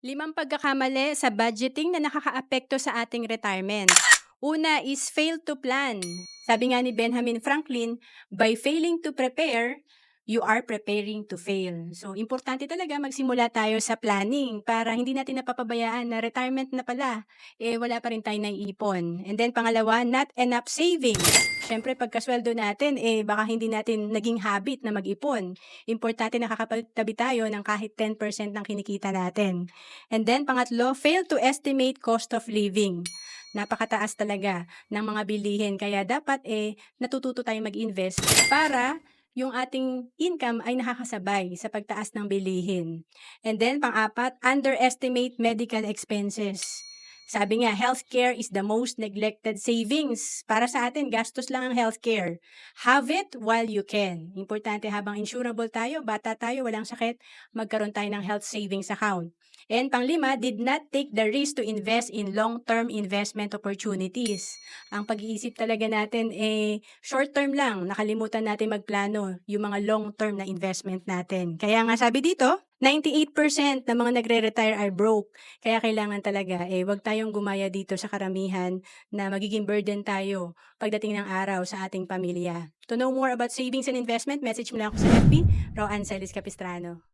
Limang pagkakamali sa budgeting na nakakaapekto sa ating retirement. Una is fail to plan. Sabi nga ni Benjamin Franklin, by failing to prepare, you are preparing to fail. So, importante talaga magsimula tayo sa planning para hindi natin napapabayaan na retirement na pala, eh wala pa rin tayo naiipon. And then pangalawa, not enough savings. Siyempre, pagkasweldo natin, eh baka hindi natin naging habit na mag-ipon. Importante nakakapagtabi tayo ng kahit 10% ng kinikita natin. And then, pangatlo, fail to estimate cost of living. Napakataas talaga ng mga bilihin. Kaya dapat eh, natututo tayong mag-invest para yung ating income ay nakakasabay sa pagtaas ng bilihin. And then, pang-apat, underestimate medical expenses. Sabi nga, healthcare is the most neglected savings. Para sa atin, gastos lang ang healthcare. Have it while you can. Importante habang insurable tayo, bata tayo, walang sakit, magkaroon tayo ng health savings account. And panglima, did not take the risk to invest in long-term investment opportunities. Ang pag-iisip talaga natin, eh, short-term lang. Nakalimutan natin magplano yung mga long-term na investment natin. Kaya nga sabi dito, 98% ng mga nagre-retire are broke. Kaya kailangan talaga, eh, wag tayong gumaya dito sa karamihan na magiging burden tayo pagdating ng araw sa ating pamilya. To know more about savings and investment, message mo lang ako sa FB, Roan Celis Capistrano.